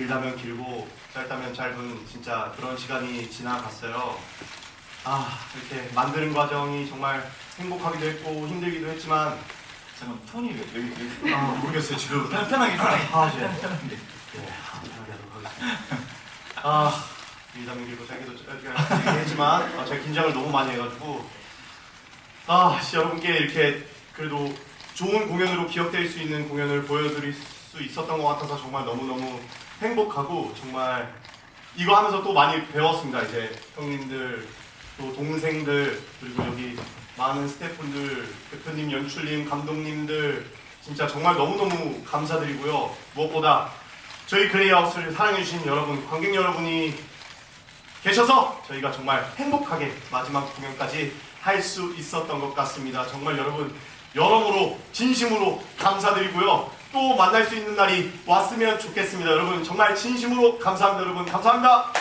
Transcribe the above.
길다면 길고 짧다면 짧은 진짜 그런 시간이 지나갔어요. 아 이렇게 만드는 과정이 정말 행복하기도 했고 힘들기도 했지만 잠깐 톤이 왜 여기 여기 아 모르겠어요 지금 편- 편하게 아 네. 네, 아, 편하게 하도록 하겠습니다. 아 길다면 길고 짧게도 짧게 했지만 아, 제가 긴장을 너무 많이 해가지고 아 진짜 여러분께 이렇게 그래도 좋은 공연으로 기억될 수 있는 공연을 보여드릴 수 있었던 것 같아서 정말 너무너무 행복하고 정말 이거 하면서 또 많이 배웠습니다. 이제 형님들 또 동생들 그리고 여기 많은 스태프분들 대표님, 연출님, 감독님들 진짜 정말 너무너무 감사드리고요. 무엇보다 저희 그레이하우스를 사랑해주신 여러분, 관객 여러분이 계셔서 저희가 정말 행복하게 마지막 공연까지 할 수 있었던 것 같습니다. 정말 여러분 여러모로 진심으로 감사드리고요. 또 만날 수 있는 날이 왔으면 좋겠습니다. 여러분 정말 진심으로 감사합니다. 여러분 감사합니다.